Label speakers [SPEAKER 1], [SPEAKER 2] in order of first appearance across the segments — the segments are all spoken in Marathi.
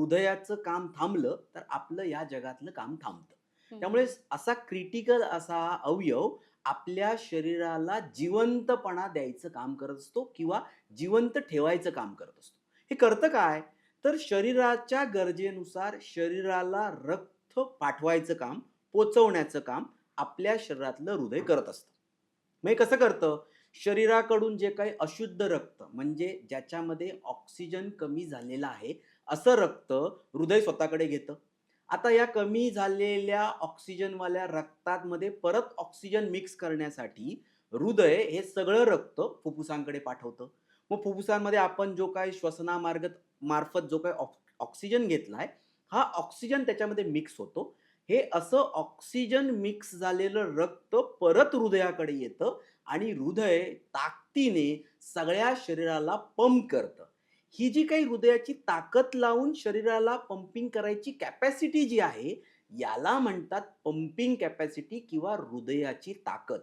[SPEAKER 1] हृदयाचं काम थांबलं तर आपलं या जगातलं काम थांबतं. त्यामुळे असा क्रिटिकल असा अवयव आपल्या शरीराला जिवंतपणा द्यायचं काम करत असतो किंवा जिवंत ठेवायचं काम करत असतो. हे करतं काय? तर शरीराच्या गरजेनुसार शरीराला रक्त पाठवायचं काम पोचवण्याचं काम आपल्या शरीरातलं हृदय करत असतं. मग कसं करतं? शरीराकडून जे काही अशुद्ध रक्त म्हणजे ज्याच्यामध्ये ऑक्सिजन कमी झालेला आहे असं रक्त हृदय स्वतःकडे घेतं. आता या कमी झालेल्या ऑक्सिजनवाल्या रक्तामध्ये परत ऑक्सिजन मिक्स करण्यासाठी हृदय हे सगळं रक्त फुफ्फुसांकडे पाठवतं. मग फुफ्फुसांमध्ये आपण जो काही श्वसनामार्ग मार्फत जो काही ऑक्स- ऑक्सिजन आहे हा ऑक्सिजन त्याच्यामध्ये मिक्स होतो. हे असं ऑक्सिजन मिक्स झालेलं रक्त परत हृदयाकडे येतं आणि हृदय ताकदीने सगळ्या शरीराला पंप करतं. ही जी काही हृदयाची ताकद लावून शरीराला पंपिंग करायची कॅपॅसिटी जी आहे याला म्हणतात पंपिंग कॅपॅसिटी किंवा हृदयाची ताकद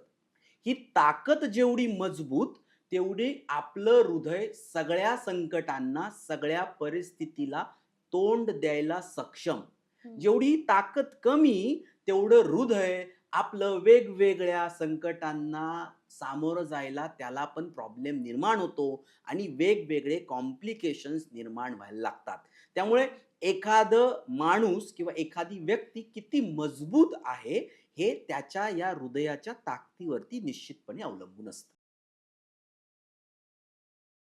[SPEAKER 1] ही ताकद जेवढी मजबूत तेवढी आपलं हृदय सगळ्या संकटांना सगळ्या परिस्थितीला तोंड द्यायला सक्षम. जेवढी ताकद कमी तेवढं हृदय आपलं वेगवेगळ्या संकटांना सामोरं जायला त्याला पण प्रॉब्लेम निर्माण होतो आणि वेगवेगळे कॉम्प्लिकेशन्स निर्माण व्हायला लागतात. त्यामुळे एखादं माणूस किंवा एखादी व्यक्ती किती मजबूत आहे हे त्याच्या या हृदयाच्या ताकदीवरती निश्चितपणे अवलंबून असतं.